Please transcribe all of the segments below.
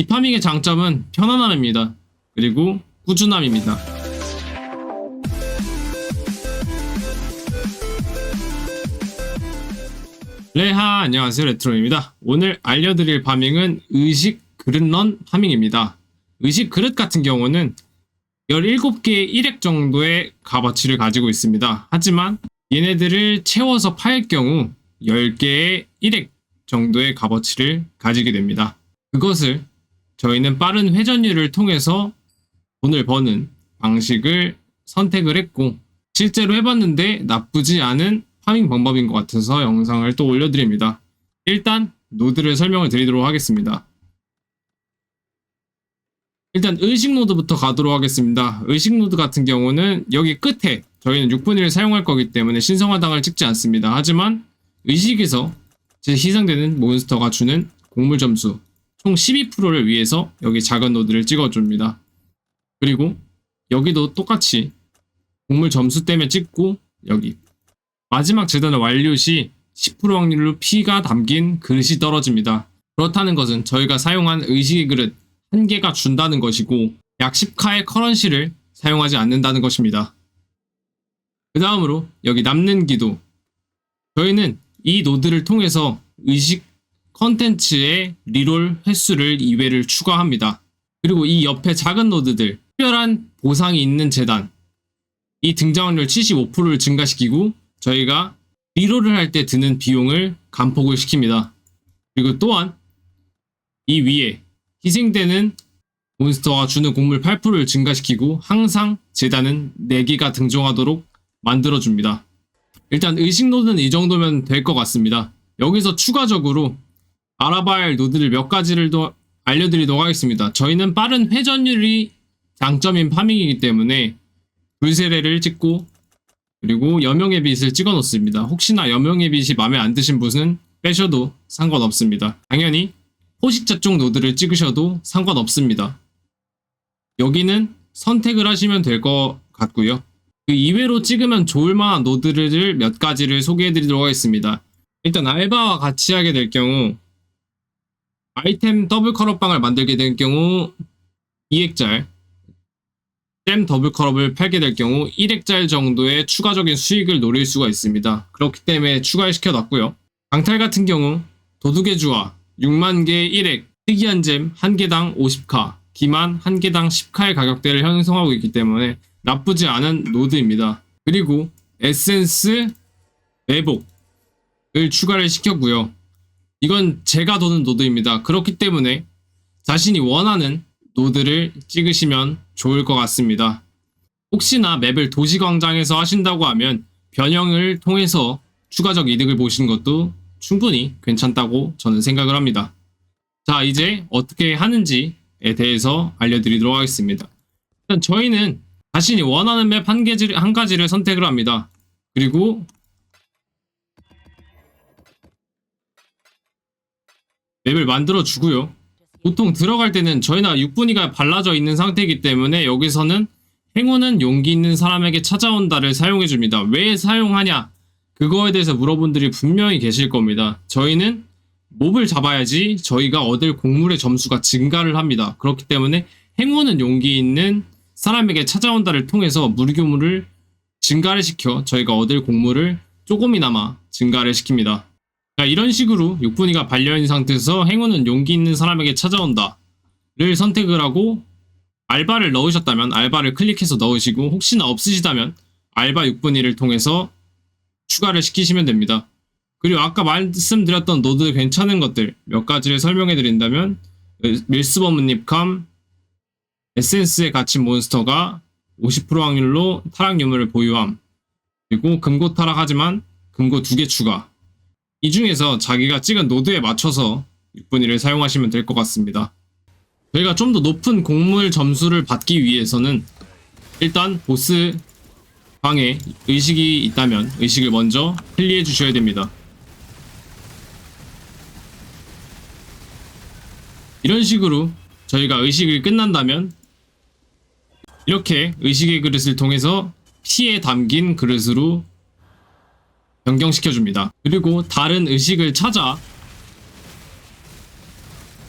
이 파밍의 장점은 편안함입니다. 그리고 꾸준함입니다. 레하 안녕하세요 레트로입니다. 오늘 알려드릴 파밍은 의식 그릇넌 파밍입니다. 의식 그릇 같은 경우는 17개의 1액 정도의 값어치를 가지고 있습니다. 하지만 얘네들을 채워서 팔 경우 10개의 1액 정도의 값어치를 가지게 됩니다. 그것을 저희는 빠른 회전율을 통해서 돈을 버는 방식을 선택을 했고 실제로 해봤는데 나쁘지 않은 파밍 방법인 것 같아서 영상을 또 올려드립니다. 일단 노드를 설명을 드리도록 하겠습니다. 일단 의식 노드부터 가도록 하겠습니다. 의식 노드 같은 경우는 여기 끝에 저희는 6분의 1을 사용할 거기 때문에 신성화당을 찍지 않습니다. 하지만 의식에서 제 희생되는 몬스터가 주는 곡물 점수 총 12%를 위해서 여기 작은 노드를 찍어줍니다. 그리고 여기도 똑같이 곡물 점수 때문에 찍고 여기 마지막 재단을 완료 시 10% 확률로 피가 담긴 그릇이 떨어집니다. 그렇다는 것은 저희가 사용한 의식의 그릇 한 개가 준다는 것이고 약 10카의 커런시를 사용하지 않는다는 것입니다. 그 다음으로 여기 남는 기도 저희는 이 노드를 통해서 의식 컨텐츠의 리롤 횟수를 2회를 추가합니다. 그리고 이 옆에 작은 노드들 특별한 보상이 있는 재단 이 등장 확률 75%를 증가시키고 저희가 리롤을 할 때 드는 비용을 감폭을 시킵니다. 그리고 또한 이 위에 희생되는 몬스터가 주는 곡물 8%를 증가시키고 항상 재단은 4개가 등장하도록 만들어줍니다. 일단 의식 노드는 이 정도면 될 것 같습니다. 여기서 추가적으로 알아봐야 할 노드를 몇 가지를 더 알려드리도록 하겠습니다. 저희는 빠른 회전율이 장점인 파밍이기 때문에 불세례를 찍고 그리고 여명의 빛을 찍어 놓습니다. 혹시나 여명의 빛이 마음에 안 드신 분은 빼셔도 상관없습니다. 당연히 포식자 쪽 노드를 찍으셔도 상관없습니다. 여기는 선택을 하시면 될 것 같고요. 그 이외로 찍으면 좋을 만한 노드를 몇 가지를 소개해 드리도록 하겠습니다. 일단 알바와 같이 하게 될 경우 아이템 더블 컬업방을 만들게 될 경우 2액짤 잼 더블 컬업을 팔게 될 경우 1액짤 정도의 추가적인 수익을 노릴 수가 있습니다. 그렇기 때문에 추가시켜 놨고요. 강탈 같은 경우 도둑의 주화 6만 개 1액 특이한 잼 1개당 50카 기만 1개당 10카의 가격대를 형성하고 있기 때문에 나쁘지 않은 노드입니다. 그리고 에센스 매복을 추가를 시켰고요. 이건 제가 도는 노드입니다. 그렇기 때문에 자신이 원하는 노드를 찍으시면 좋을 것 같습니다. 혹시나 맵을 도시광장에서 하신다고 하면 변형을 통해서 추가적 이득을 보시는 것도 충분히 괜찮다고 저는 생각을 합니다. 자, 이제 어떻게 하는지에 대해서 알려드리도록 하겠습니다. 일단 저희는 자신이 원하는 맵 한 가지를, 한 가지를 선택을 합니다. 그리고 맵을 만들어 주고요. 보통 들어갈 때는 저희나 6분위가 발라져 있는 상태이기 때문에 여기서는 행운은 용기 있는 사람에게 찾아온다를 사용해 줍니다. 왜 사용하냐? 그거에 대해서 물어본 분들이 분명히 계실 겁니다. 저희는 몹을 잡아야지 저희가 얻을 곡물의 점수가 증가를 합니다. 그렇기 때문에 행운은 용기 있는 사람에게 찾아온다를 통해서 무료교물을 증가를 시켜 저희가 얻을 곡물을 조금이나마 증가를 시킵니다. 자, 이런 식으로 6분위가 발려있는 상태에서 행운은 용기 있는 사람에게 찾아온다 를 선택을 하고 알바를 넣으셨다면 알바를 클릭해서 넣으시고 혹시나 없으시다면 알바 6분위를 통해서 추가를 시키시면 됩니다. 그리고 아까 말씀드렸던 노드 괜찮은 것들 몇 가지를 설명해 드린다면 밀스버문 립캄 에센스에 갇힌 몬스터가 50% 확률로 타락 유물을 보유함. 그리고 금고 타락하지만 금고 2개 추가 이 중에서 자기가 찍은 노드에 맞춰서 6분위를 사용하시면 될 것 같습니다. 저희가 좀 더 높은 곡물 점수를 받기 위해서는 일단 보스 방에 의식이 있다면 의식을 먼저 클리해 주셔야 됩니다. 이런 식으로 저희가 의식을 끝난다면 이렇게 의식의 그릇을 통해서 피에 담긴 그릇으로 변경시켜 줍니다. 그리고 다른 의식을 찾아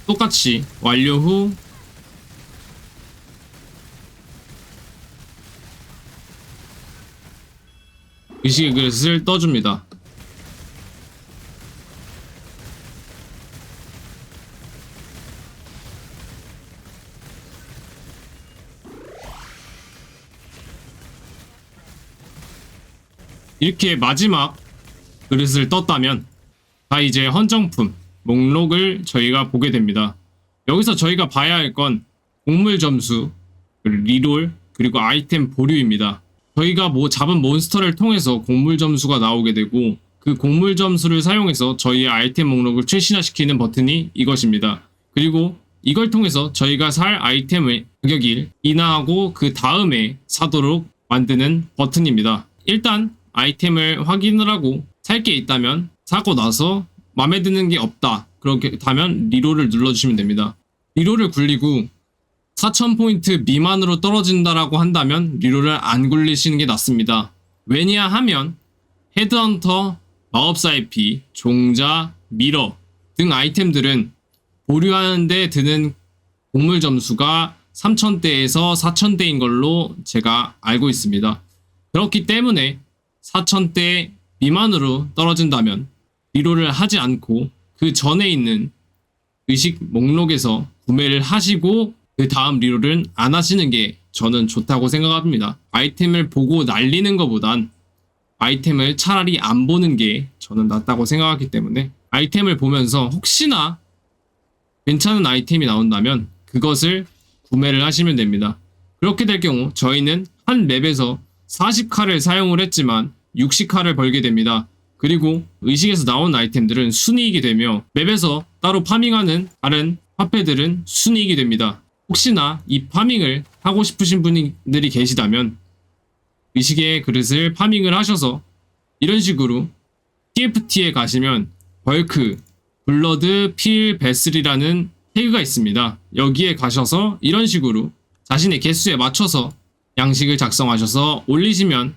똑같이 완료 후 의식의 그릇을 떠줍니다. 이렇게 마지막 그릇을 떴다면 다 이제 헌정품 목록을 저희가 보게 됩니다. 여기서 저희가 봐야 할 건 곡물 점수, 리롤, 그리고 아이템 보류입니다. 저희가 뭐 잡은 몬스터를 통해서 곡물 점수가 나오게 되고 그 곡물 점수를 사용해서 저희의 아이템 목록을 최신화시키는 버튼이 이것입니다. 그리고 이걸 통해서 저희가 살 아이템의 가격을 인하하고 그 다음에 사도록 만드는 버튼입니다. 일단 아이템을 확인을 하고 살 게 있다면 사고 나서 마음에 드는 게 없다. 그렇게 하면 리롤을 눌러주시면 됩니다. 리롤을 굴리고 4000포인트 미만으로 떨어진다라고 한다면 리롤을 안 굴리시는 게 낫습니다. 왜냐 하면 헤드헌터, 마법사의 피, 종자, 미러 등 아이템들은 보류하는데 드는 곡물 점수가 3000대에서 4000대인 걸로 제가 알고 있습니다. 그렇기 때문에 4000대 미만으로 떨어진다면 리롤을 하지 않고 그 전에 있는 의식 목록에서 구매를 하시고 그 다음 리롤은 안 하시는 게 저는 좋다고 생각합니다. 아이템을 보고 날리는 것보단 아이템을 차라리 안 보는 게 저는 낫다고 생각하기 때문에 아이템을 보면서 혹시나 괜찮은 아이템이 나온다면 그것을 구매를 하시면 됩니다. 그렇게 될 경우 저희는 한 맵에서 40칼을 사용을 했지만 60칼을 벌게 됩니다. 그리고 의식에서 나온 아이템들은 순이익이 되며 맵에서 따로 파밍하는 다른 화폐들은 순이익이 됩니다. 혹시나 이 파밍을 하고 싶으신 분들이 계시다면 의식의 그릇을 파밍을 하셔서 이런 식으로 TFT에 가시면 벌크, 블러드, 필, 베슬이라는 태그가 있습니다. 여기에 가셔서 이런 식으로 자신의 개수에 맞춰서 양식을 작성하셔서 올리시면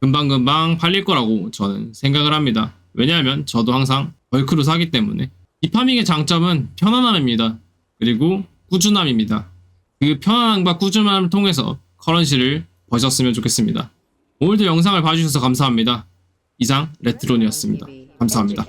금방금방 팔릴 거라고 저는 생각을 합니다. 왜냐하면 저도 항상 벌크로 사기 때문에 이 파밍의 장점은 편안함입니다. 그리고 꾸준함입니다. 그 편안함과 꾸준함을 통해서 커런시를 버셨으면 좋겠습니다. 오늘도 영상을 봐주셔서 감사합니다. 이상 레트론이었습니다. 감사합니다.